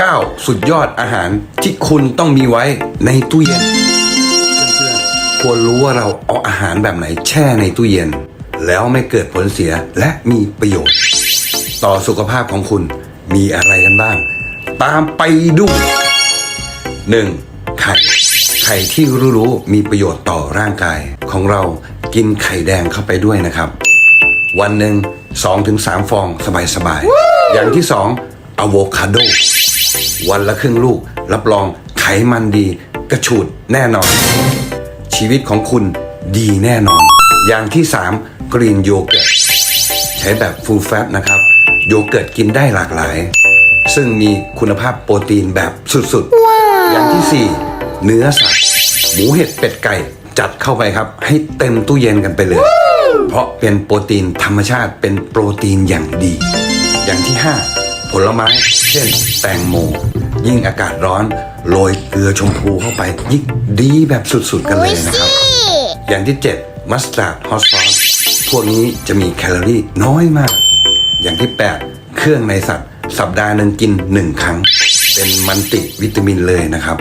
9 สุดยอดอาหารที่คุณต้องมีไว้ในตู้เย็นเพื่อนๆควรรู้ว่าเราเอาอาหารแบบไหนแช่ในตู้เย็น แล้วไม่เกิดผลเสียและมีประโยชน์ ต่อสุขภาพของคุณมีอะไรกันบ้าง ตามไปดู 1. ไข่ไข่ที่รู้ๆมีประโยชน์ต่อร่างกาย ของเรากินไข่แดงเข้าไปด้วยนะครับ วันหนึ่ง2-3 ฟองสบายๆอย่างที่ 2อะโวคาโด วันละครึ่งลูก รับรองไขมันดี กระฉูดแน่นอน ชีวิตของคุณดีแน่นอน อย่างที่ 3 กรีนโยเกิร์ตใช้แบบฟูลแฟตนะครับ โยเกิร์ตกินได้หลากหลาย ซึ่งมีคุณภาพโปรตีนแบบสุดๆ อย่างที่ 4 เนื้อสัตว์หมูเห็ดเป็ดไก่จัดเข้าไปครับ ให้เต็มตู้เย็นกันไปเลย เพราะเป็นโปรตีนธรรมชาติเป็นโปรตีนอย่างดี อย่างที่ 5 ผลไม้เช่นแตงโม ยิ่งอากาศร้อนโรยเกลือชมพูเข้าไป ยิ่งดีแบบสุดๆกันเลยนะครับ อย่างที่ 7 มัสตาร์ดฮอตซอสพวกนี้จะมีแคลอรี่น้อยมาก อย่างที่ 8 เครื่องในสัตว์ สัปดาห์หนึ่งกิน 1 ครั้ง เป็นมันติวิตามินเลยนะครับ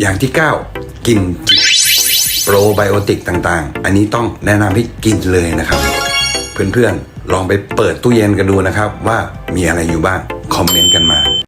อย่างที่ 9 กินจิโปรไบโอติกต่างๆ อันนี้ต้องแนะนำให้กินเลยนะครับ เพื่อนๆ ลองไปเปิดตู้เย็นกันดูนะครับ ว่ามีอะไรอยู่บ้าง คอมเมนต์กันมา